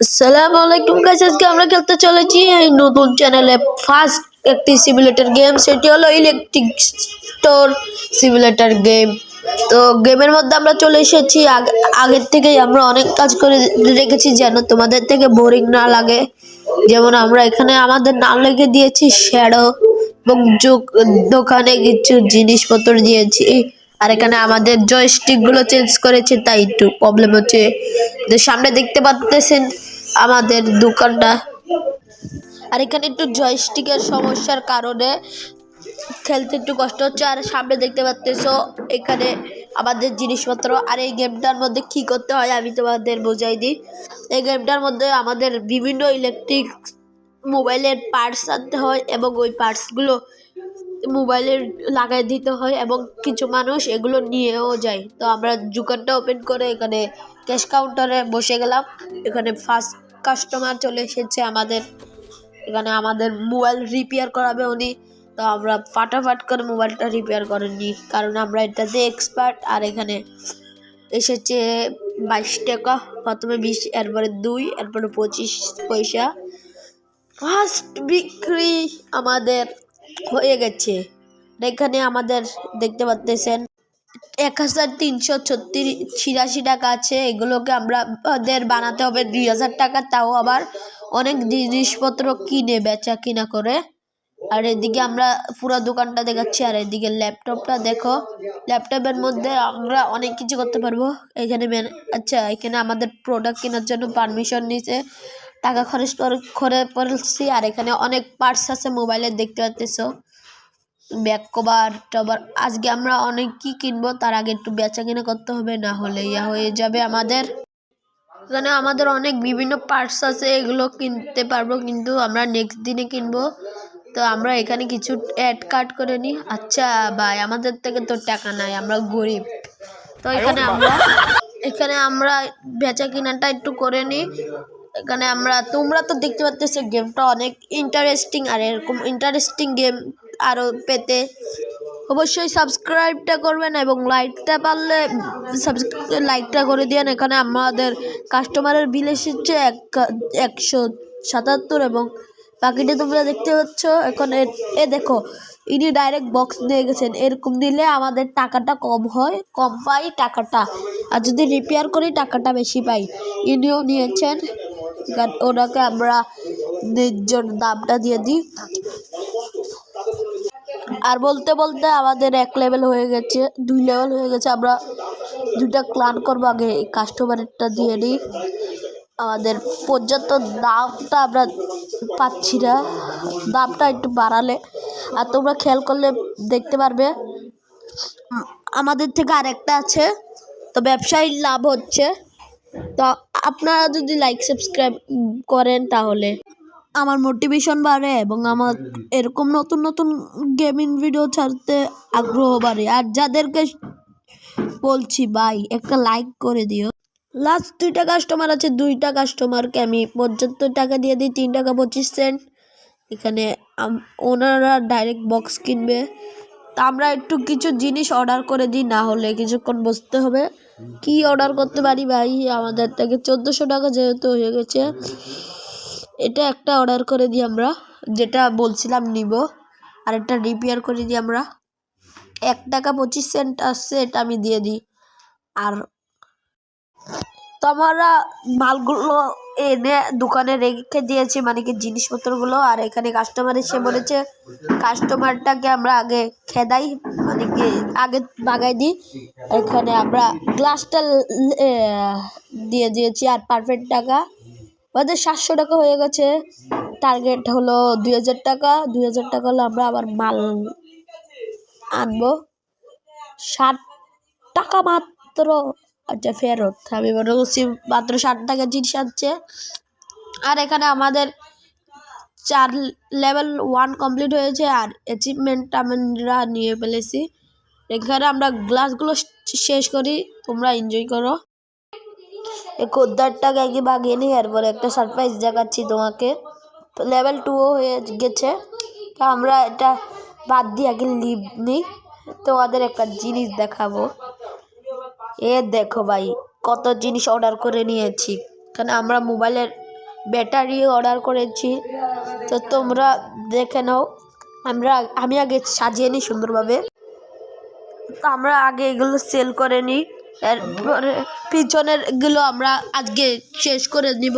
আসসালামু আলাইকুম গাইস আজকে আমরা খেলতে চলেছি এই নতুন চ্যানেলে ফার্স্ট একটি সিমুলেটর গেম সেটি হলো ইলেকট্রিক স্টোর সিমুলেটর গেম তো গেমের মধ্যে আমরা চলে এসেছি। আগ- আগের থেকেই আমরা অনেক কাজ করে রেখেছি যেন তোমাদের থেকে বোরিং না লাগে। যেমন আমরা এখানে আমাদের নাম লিখে দিয়েছি শ্যাডো এবং যোগ- দোকানে কিছু জিনিসপত্র দিয়েছি। আর এখানে আমাদের জয়স্টিকগুলো চেঞ্জ করেছে, তাই একটু প্রবলেম হচ্ছে। সামনে দেখতে পাচ্ছেন আমাদের দোকানটা। আর এখানে একটু জয়স্টিকের সমস্যার কারণে খেলতে একটু কষ্ট হচ্ছে, আর সামনে দেখতে পাচ্তেছো এখানে আমাদের জিনিসপত্র। আর এই গেমটার মধ্যে কি করতে হয় আমি তোমাদের বোঝাই দিই। এই গেমটার মধ্যে আমাদের বিভিন্ন ইলেকট্রিক মোবাইলের পার্টস আনতে হয় এবং ওই পার্টসগুলো মোবাইলের লাগাই দিতে হয় এবং কিছু মানুষ এগুলো নিয়েও যায়। তো আমরা দোকানটা ওপেন করে এখানে ক্যাশ কাউন্টারে বসে গেলাম। এখানে ফার্স্ট কাস্টমার চলে এসেছে আমাদের। এখানে আমাদের মোবাইল রিপেয়ার করাবে উনি। তো আমরা ফাটাফাট করে মোবাইলটা রিপেয়ার করে নিই। কারণ আমরা এটাতে এক্সপার্ট আর এখানে এসেছে বাইশ টাকা। প্রথমে বিশ, এরপরে দুই, এরপরে পঁচিশ পয়সা। ফার্স্ট বিক্রি আমাদের হয়ে গেছে। এখানে আমাদের দেখতে পাচ্তেছেন এক হাজার তিনশো ছত্রিশ, ছিয়াশি টাকা আছে। এগুলোকে আমরা আমাদের বানাতে হবে দুই হাজার টাকা, তাও আবার অনেক জিনিসপত্র কিনে, বেচা কিনা করে। আর এদিকে আমরা পুরো দোকানটা দেখাচ্ছি, আর এদিকে ল্যাপটপটা দেখো। ল্যাপটপের মধ্যে আমরা অনেক কিছু করতে পারব। এখানে আচ্ছা এখানে আমাদের প্রোডাক্ট কেনার জন্য পারমিশন নিছে টাকা খরচ করে- পড়ছি আর এখানে অনেক পার্টস আছে মোবাইলের দেখতে পাচ্তেছো ব্যাক কভার টভার আজকে আমরা অনেক কি কিনবো, তার আগে একটু বেচা কিনা করতে হবে, না হলে ইয়া হয়ে যাবে আমাদের। এখানে আমাদের অনেক বিভিন্ন পার্টস আছে, এগুলো কিনতে পারব, কিন্তু আমরা নেক্সট দিনে কিনবো। তো আমরা এখানে কিছু অ্যাড কাট করে নিই। আচ্ছা ভাই, আমাদের থেকে তো টাকা নাই, আমরা গরিব। তো এখানে আমরা এখানে আমরা বেচা কিনাটা একটু করে নিই। এখানে আমরা, তোমরা তো দেখতে পাচ্ছ গেমটা অনেক ইন্টারেস্টিং আর এরকম ইন্টারেস্টিং গেম আরও পেতে। অবশ্যই সাবস্ক্রাইবটা করবেন এবং লাইকটা পারলে লাইকটা করে দিয়েন। এখানে আমাদের কাস্টমারের বিল এসেছে এক, একশো সাতাত্তর এবং বাকিটা তোমরা দেখতে পাচ্ছ। এখন এ- দেখো, ইনি ডাইরেক্ট বক্স নিয়ে গেছেন। এরকম দিলে আমাদের টাকাটা কম হয়, কম পাই টাকাটা। আর যদি রিপেয়ার করি, টাকাটা বেশি পাই। ইনিও নিয়েছেন। ওনাকে আমরা নির্জন দামটা দিয়ে দিই। আর বলতে বলতে আমাদের এক লেভেল হয়ে গেছে, দুই লেভেল হয়ে গেছে। আমরা দুইটা ক্লান করব আগে, এই কাস্টমারেরটা দিয়ে নিই। আমাদের পর্যাপ্ত দামটা আমরা পাচ্ছি না। দামটা একটু বাড়ালে। আর তোমরা খেয়াল করলে দেখতে পারবে, আমাদের থেকে আরেকটা আছে। তো ব্যবসায়ীর লাভ হচ্ছে। তো আপনারা যদি লাইক সাবস্ক্রাইব করেন তাহলে। আমার মোটিভেশন বাড়ে এবং আমার এরকম নতুন নতুন গেমিং ভিডিও ছাড়তে আগ্রহ বাড়ে। আর যাদেরকে বলছি, ভাই, একটা লাইক করে দিও। লাস্ট দুইটা কাস্টমার আছে, দুইটা কাস্টমারকে আমি পর্যাপ্ত টাকা দিয়ে দিই তিন টাকা পঁচিশ সেন্ট এখানে ওনারা ডাইরেক্ট বক্স কিনবে। আমরা একটু কিছু জিনিস অর্ডার করে দিই, না হলে কিছুক্ষণ বসতে হবে। কি অর্ডার করতে পারি ভাই? আমাদের থেকে চোদ্দোশো টাকা যেহেতু হয়ে গেছে, এটা একটা অর্ডার করে দিই আমরা, যেটা বলছিলাম নিব, আর একটা রিপেয়ার করে দিই আমরা। এক টাকা পঁচিশ সেন্ট আসছে, এটা আমি দিয়ে দিই। আর তোমরা মালগুলো এনে দোকানে রেখে দিয়েছি মানে কি জিনিসপত্রগুলো। আর এখানে কাস্টমার এসে বলেছে কাস্টমারটাকে আমরা আগে খেদাই মানে কি আগে বাগাই দিই। এখানে আমরা গ্লাসটা দিয়ে দিয়েছি আর পারফেক্ট টাকা। আমাদের সাতশো টাকা হয়ে গেছে। টার্গেট হলো দুই হাজার টাকা। দুই হাজার টাকা হলে আমরা আবার মাল আনব। ষাট টাকা মাত্র। আচ্ছা ফেরত। আমি মনে করছি মাত্র ষাট টাকা জিনিস আনছে। আর এখানে আমাদের চার লেভেল ওয়ান কমপ্লিট হয়েছে আর অ্যাচিভমেন্ট আমরা নিয়ে ফেলেছি। এখানে আমরা গ্লাসগুলো শেষ করি, তোমরা এনজয় করো। এই খদ্দারটাকে আগে বাগিয়ে নিই, এরপরে একটা সারপ্রাইজ দেখাচ্ছি তোমাকে। লেভেল টুও হয়ে গেছে। তো আমরা এটা বাদ দিয়ে আগে লিভ নিই। তোমাদের একটা জিনিস দেখাবো। এ দেখো ভাই, কত জিনিস অর্ডার করে নিয়েছি। এখানে আমরা মোবাইলের ব্যাটারি অর্ডার করেছি। তো তোমরা দেখে নাও, আমরা, আমি আগে সাজিয়ে নিই সুন্দরভাবে। তো আমরা আগে এগুলো সেল করে নিই। এরপরে পিছনেরগুলো আমরা আজকে শেষ করে নিব।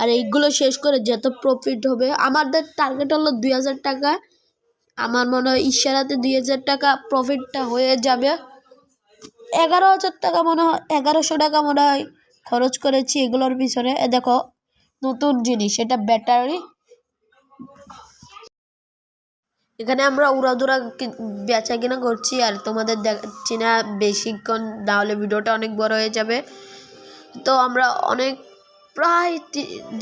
আর এইগুলো শেষ করে যত প্রফিট হবে, আমাদের টার্গেট হলো দুই হাজার টাকা। আমার মনে হয় ইশারাতে দুই হাজার টাকা প্রফিটটা হয়ে যাবে। এগারো হাজার টাকা মনে হয়, এগারোশো টাকা মনে হয় খরচ করেছি এগুলোর পিছনে। দেখো, নতুন জিনিস, এটা ব্যাটারি। এখানে আমরা উড়াদুরা বেচা কিনা করছি, আর তোমাদের দেখাচ্ছি না বেশিক্ষণ না হলে ভিডিওটা অনেক বড় হয়ে যাবে। তো আমরা অনেক, প্রায়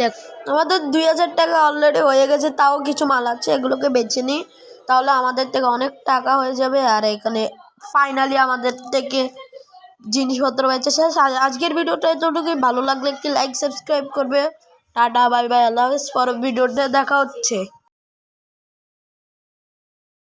দেখ, আমাদের দুই হাজার টাকা অলরেডি হয়ে গেছে, তাও কিছু মাল আছে, এগুলোকে বেছে নিই। তাহলে আমাদের থেকে অনেক টাকা হয়ে যাবে, আর এখানে ফাইনালি আমাদের থেকে জিনিসপত্র বেচে শেষ, আজ- আজকের ভিডিওটা এতটুকুই। ভালো লাগলে একটি লাইক সাবস্ক্রাইব করবে। টাটা বাই বাই আল্লাহ হাফেজ। পরের ভিডিওতে দেখা হচ্ছে।